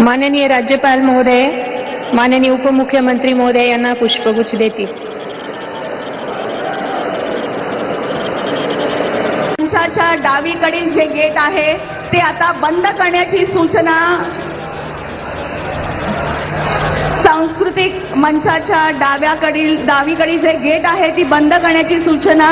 माननीय राज्यपाल महोदय माननीय उपमुख्यमंत्री महोदय यांना पुष्पगुच्छ देतील मंचाच्या डावीकडील जे गेट आहे ते आता बंद करण्याची सूचना सांस्कृतिक मंचाच्या डाव्याकडील डावीकडील जे गेट आहे ती बंद करण्याची सूचना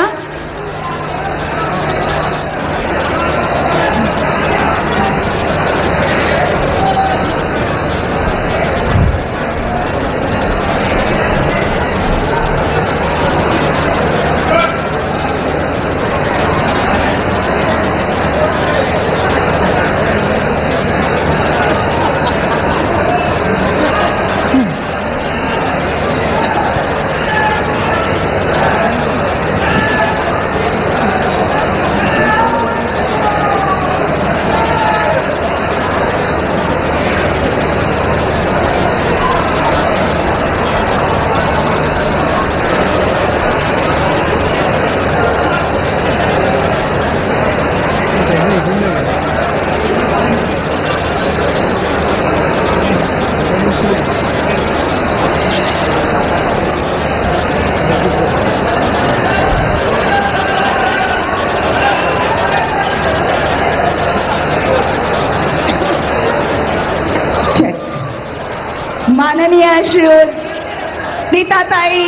माननीय श्री नीताताई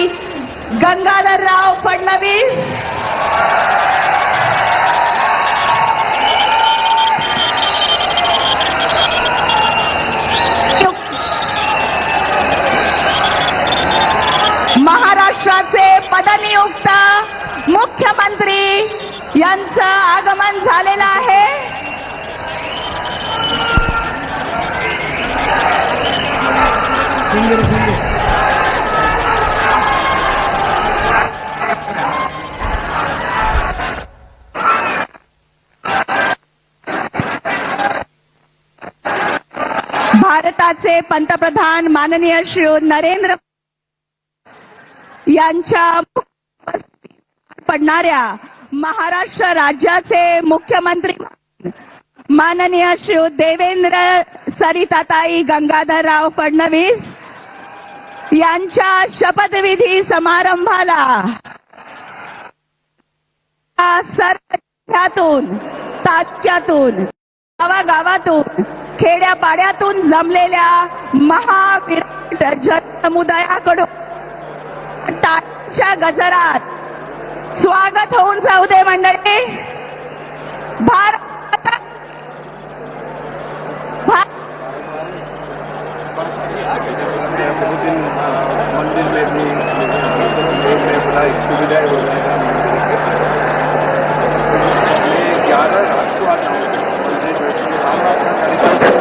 गंगाधरराव फडणवीस भारताचे पंतप्रधान माननीय श्री नरेंद्र यांच्या पडणाऱ्या महाराष्ट्र राज्याचे मुख्यमंत्री माननीय श्री देवेंद्र सरिताताई गंगाधरराव फडणवीस यांच्या शपथविधी समारंभाला सर्वातून तालुक्यातून गावागावातून खेड्यापाड्यातून जमलेल्या महाविराट जनसमुदायाकडून टाळ्यांच्या गजरात स्वागत होऊन जाऊ दे मंडळी. भारत भार... दिन मंदिर में भी में बड़ा एक सुविधाएं वगैरह मैं ग्यारह रात को आता हूँ कार्यक्रम